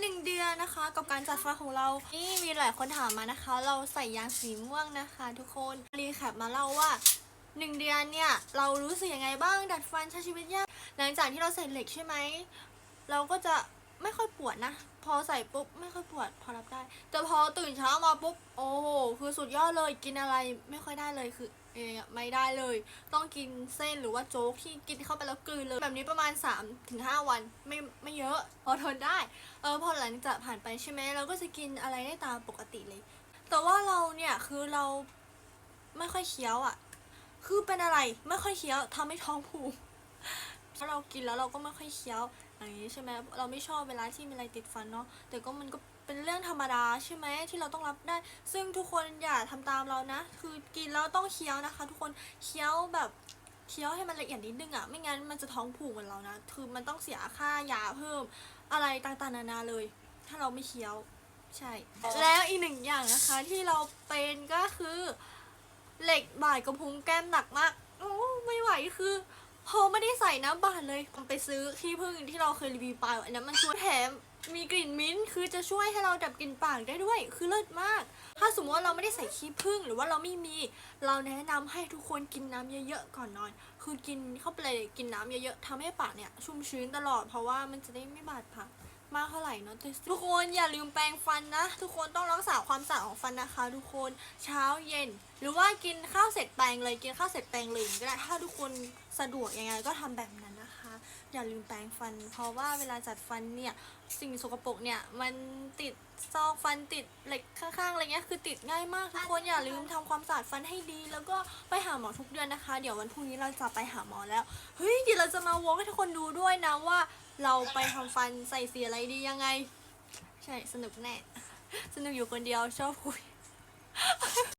หนึ่งเดือนนะคะ กับการจัดฟันของเรา นี่มีหลายคนถามมานะคะ เราใส่ยางสีม่วงนะคะ ทุกคนรีแคปมาเล่าว่าหนึ่งเดือนเนี่ยเรารู้สึกยังไงบ้างดัดฟันใช้ชีวิตยากหลังจากที่เราใส่เหล็กใช่ไหมเราก็จะ วดนะ พอใส่ปุ๊บไม่ค่อยปวด พอรับได้ แต่พอตื่นเช้ามาปุ๊บ โอ้โหคือสุดยอดเลยกินอะไรไม่ค่อยได้เลยคือเองไม่ได้เลย ต้องกินเส้นหรือว่าโจ๊กที่กินเข้าไปแล้วกลืนเลย แบบนี้ประมาณ 3-5ถึงวันไม่ไม่เยอะพอทนได้เออพอหลังจากผ่านไปใช่ไหมเราก็จะกินอะไรได้ตามปกติเลย แต่ว่าเราเนี่ยคือเราไม่ค่อยเคี้ยวอะ่ะ คือเป็นอะไรไม่ค่อยเคี้ยวทำให้ท้องผูก ถ้าเรากินแล้วเราก็ไม่ค่อยเคี้ยวอย่างนี้ใช่ไหมเราไม่ชอบเวลาที่มีอะไรติดฟันเนาะแต่ก็มันก็เป็นเรื่องธรรมดาใช่ไหมที่เราต้องรับได้ ซึ่งทุกคนอย่าทำตามเรานะ คือกินแล้วต้องเคี้ยวนะคะ ทุกคนเคี้ยวแบบเคี้ยวให้มันละเอียดนิดนึงอะ่ะไม่งั้นมันจะท้องผูกเหมือนเรานะคือมันต้องเสียค่ายาเพิ่มอะไรต่างๆนานาเลย ถ้าเราไม่เคี้ยวใช่ แล้วอีกหนึ่งอย่างนะคะที่เราเป็นก็คือเหล็กบ่ายกระพุ้งแก้มหนักมากโอ้ไม่ไหวคือ พอไม่ได้ใส่น้ำบาดเลยไปซื้อขี้ผึ้งที่เราเคยรีวิวไปอันนั้นมันช่วยแถมมีกลิ่นมิ้นท์คือจะช่วยให้เราดับกลิ่นปากได้ด้วย คือเลิศมาก ถ้าสมมติว่าเราไม่ได้ใส่ขี้ผึ้งหรือว่าเราไม่มี เราแนะนำให้ทุกคนกินน้ำเยอะๆก่อนนอน คือกินเข้าไปเลยกินน้ำเยอะๆทำให้ปากเนี่ยชุ่มชื้นตลอดเพราะว่ามันจะได้ไม่บาดปาก มากเท่าไหร่เนะทุกคนอย่าลืมแปรงฟันนะ ทุกคนต้องรักษาความสะอาดของฟันนะคะ ทุกคนเช้าเย็น หรือว่ากินข้าวเสร็จแปรงเลยกินข้าวเสร็จแปรงเลยก็ได้ถ้าทุกคนสะดวกยังไงก็ทำแบบนั้นนะคะ อย่าลืมแปรงฟัน เพราะว่าเวลาจัดฟันเนี่ยสิ่งสกปรกเนี่ยมันติดซอกฟันติดเหล็กข้างๆอะไรเงี้ยคือติดง่ายมากทุกคนอย่าลืมทำความสะอาดฟันให้ดี แล้วก็ไปหาหมอทุกเดือนนะคะ เดี๋ยววันพรุ่งนี้เราจะไปหาหมอแล้วเฮ้ยเดี๋ยวเราจะมาวอล์กให้ทุกคนดูด้วยนะว่า เราไปทำฟันใส่สีอะไรดียังไง ใช่สนุกแน่ สนุกอยู่คนเดียวชอบคุย